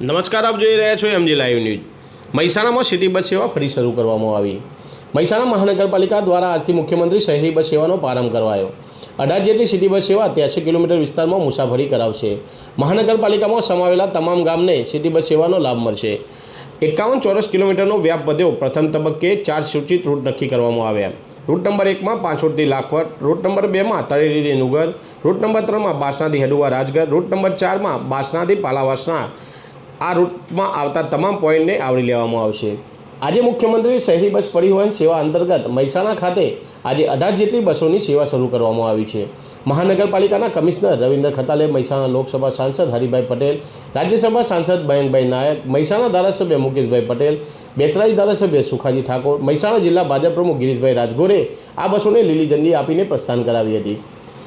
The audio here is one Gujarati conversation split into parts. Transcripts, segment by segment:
નમસ્કાર, આપ જોઈ રહ્યા છો એમજી લાઈવ ન્યૂઝ મહેસાણામાં સિટી બસ સેવા ફરી શરૂ કરવામાં આવી. મહેસાણા મહાનગરપાલિકા દ્વારા આજથી મુખ્યમંત્રી શહેરી બસ સેવાનો પ્રારંભ કરવાયો. અઢાર જેટલી સિટી બસ સેવા ત્યાંસી કિલોમીટર વિસ્તારમાં મુસાફરી કરાવશે. મહાનગરપાલિકામાં સમાવેલા તમામ ગામને સિટી બસ સેવાનો લાભ મળશે. એકાવન ચોરસ કિલોમીટરનો વ્યાપ વધ્યો. પ્રથમ તબક્કે ચાર સૂચિત રૂટ નક્કી કરવામાં આવ્યા. રૂટ નંબર એકમાં પાંચોડથી લાખવટ રૂટ નંબર બેમાં તળેરીથી નુગર, રૂટ નંબર ત્રણમાં બાસનાથી હેડુવા રાજગઢ, રૂટ નંબર ચારમાં બાસનાથી પાલાવાસના આ રૂટમાં આવતા તમામ પોઈન્ટને આવરી લેવામાં આવશે. આજે મુખ્યમંત્રી શહેરી બસ પરિવહન સેવા અંતર્ગત મહેસાણા ખાતે આજે અઢાર જેટલી બસોની સેવા શરૂ કરવામાં આવી છે. મહાનગરપાલિકાના કમિશનર રવિન્દ્ર ખતાલે મહેસાણા લોકસભા સાંસદ હરિભાઈ પટેલ, રાજ્યસભા સાંસદ મયંકભાઈ નાયક, મહેસાણા ધારાસભ્ય મુકેશભાઈ પટેલ, બેસરાઈ ધારાસભ્ય સુખાજી ઠાકોર, મહેસાણા જિલ્લા ભાજપ પ્રમુખ ગિરીશભાઈ રાજગોરે આ બસોને લીલી ઝંડી આપીને પ્રસ્થાન કરાવી હતી.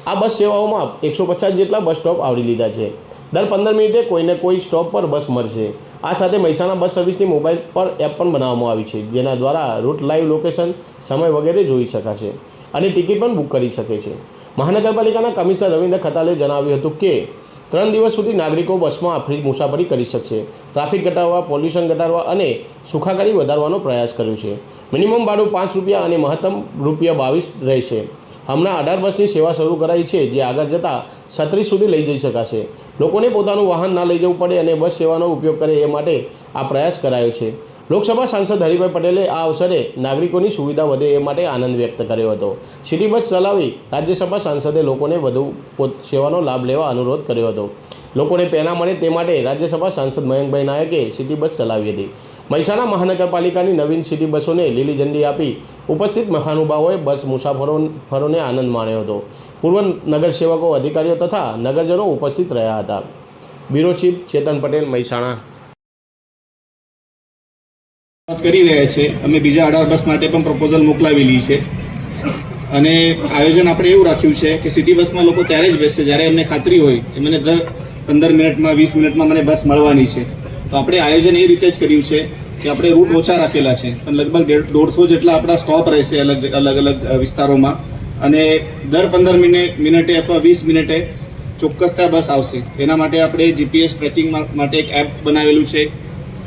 આ બસ સેવાઓમાં એકસો પચાસ જેટલા બસ સ્ટોપ આવરી લીધા છે. દર પંદર મિનિટે કોઈને કોઈ સ્ટોપ પર બસ મળશે. આ સાથે મહેસાણા બસ સર્વિસની મોબાઈલ પર એપ પણ બનાવવામાં આવી છે, જેના દ્વારા રૂટ લાઈવ લોકેશન, સમય વગેરે જોઈ શકાશે અને ટિકિટ પણ બુક કરી શકે છે. મહાનગરપાલિકાના કમિશનર રવિન્દ્ર ખતાલે જણાવ્યું હતું કે, ત્રણ દિવસ સુધી નાગરિકો બસમાં ફ્રી મુસાફરી કરી શકશે. ટ્રાફિક ઘટાડવા, પોલ્યુશન ઘટાડવા અને સુખાકારી વધારવાનો પ્રયાસ કર્યો છે. મિનિમમ ભાડું પાંચ રૂપિયા અને મહત્તમ રૂપિયા બાવીસ રહેશે. હમણાં અઢાર બસની સેવા શરૂ કરાઈ છે, જે આગળ જતાં છત્રીસ સુધી લઈ જઈ શકાશે. લોકોને પોતાનું વાહન ના લઈ જવું પડે અને બસ સેવાનો ઉપયોગ કરે એ માટે આ પ્રયાસ કરાયો છે. લોકસભા સાંસદ હરિભાઈ પટેલે આ અવસરે નાગરિકોની સુવિધા વધે એ માટે આનંદ વ્યક્ત કર્યો હતો. સિટી બસ ચલાવી રાજ્યસભા સાંસદે લોકોને વધુ પોત સેવાનો લાભ લેવા અનુરોધ કર્યો હતો. લોકોને પહેલાં મળે તે માટે રાજ્યસભા સાંસદ મયંકભાઈ નાયકે સિટી બસ ચલાવી હતી. મહેસાણા મહાનગરપાલિકાની નવીન સિટી બસોને લીલી ઝંડી આપી ઉપસ્થિત મહાનુભાવોએ બસ મુસાફરો આનંદ માણ્યો હતો. પૂર્વ નગરસેવકો, અધિકારીઓ તથા નગરજનો ઉપસ્થિત રહ્યા હતા. Bureau chief Chetan Patel, Mehsana. કરી રહ્યા છે. અમે બીજા અઢાર બસ માટે પણ પ્રપોઝલ મોકલાવેલી છે. અને આયોજન આપણે એવું રાખ્યું છે કે સિટી બસમાં લોકો ત્યારે જ બેસે જ્યારે એમને ખાતરી હોય કે મને દર પંદર મિનિટમાં, વીસ મિનિટમાં મને બસ મળવાની છે. તો આપણે આયોજન એ રીતે જ કર્યું છે કે આપણે રૂટ ઓછા રાખેલા છે. પણ લગભગ દોઢસો જેટલા આપણા સ્ટોપ રહેશે અલગ અલગ અલગ વિસ્તારોમાં. અને દર પંદર મિનિટ મિનિટે અથવા વીસ મિનિટે ચોક્કસતા બસ આવશે. એના માટે આપણે જીપીએસ ટ્રેકિંગ માટે એક એપ બનાવેલું છે.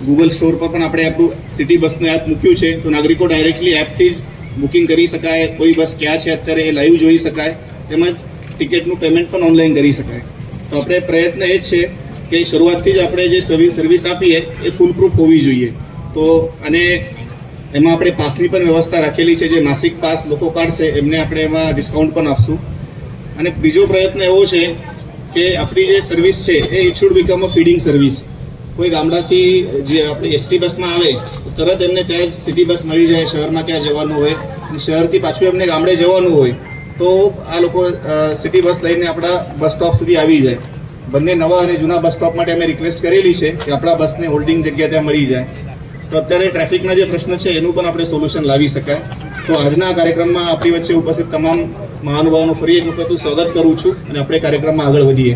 ગૂગલ સ્ટોર પર પણ આપણે આપણું સિટી બસનું એપ મૂક્યું છે. તો નાગરિકો ડાયરેક્ટલી એપથી જ બુકિંગ કરી શકાય. કોઈ બસ ક્યાં છે અત્યારે એ લાઈવ જોઈ શકાય. તેમજ ટિકિટનું પેમેન્ટ પણ ઓનલાઈન કરી શકાય. તો આપણે પ્રયત્ન એ જ છે કે શરૂઆતથી જ આપણે જે સર્વિસ સર્વિસ આપીએ, એ ફૂલ પ્રૂફ હોવી જોઈએ. તો અને એમાં આપણે પાસની પણ વ્યવસ્થા રાખેલી છે. જે માસિક પાસ લોકો કાઢશે, એમને આપણે એમાં ડિસ્કાઉન્ટ પણ આપશું. અને બીજો પ્રયત્ન એવો છે કે આપણી જે સર્વિસ છે, એ it should become a feeding service કોઈ ગામડાથી જે આપણી એસટી બસમાં આવે, તરત એમને ત્યાં જ સિટી બસ મળી જાય, શહેરમાં ક્યાં જવાનું હોય શહેરથી પાછું એમને ગામડે જવાનું હોય, તો આ લોકો સિટી બસ લઈને આપણા બસ સ્ટોપ સુધી આવી જાય. બંને નવા અને જૂના બસ સ્ટોપ માટે અમે રિક્વેસ્ટ કરેલી છે કે આપણા બસને હોલ્ડિંગ જગ્યા ત્યાં મળી જાય. તો અત્યારે ટ્રાફિકના જે પ્રશ્ન છે, એનું પણ આપણે સોલ્યુશન લાવી શકાય. તો આજના કાર્યક્રમમાં આપણી વચ્ચે ઉપસ્થિત તમામ મહાનુભાવોનું ફરી એક વખત સ્વાગત કરું છું અને આપણે કાર્યક્રમમાં આગળ વધીએ.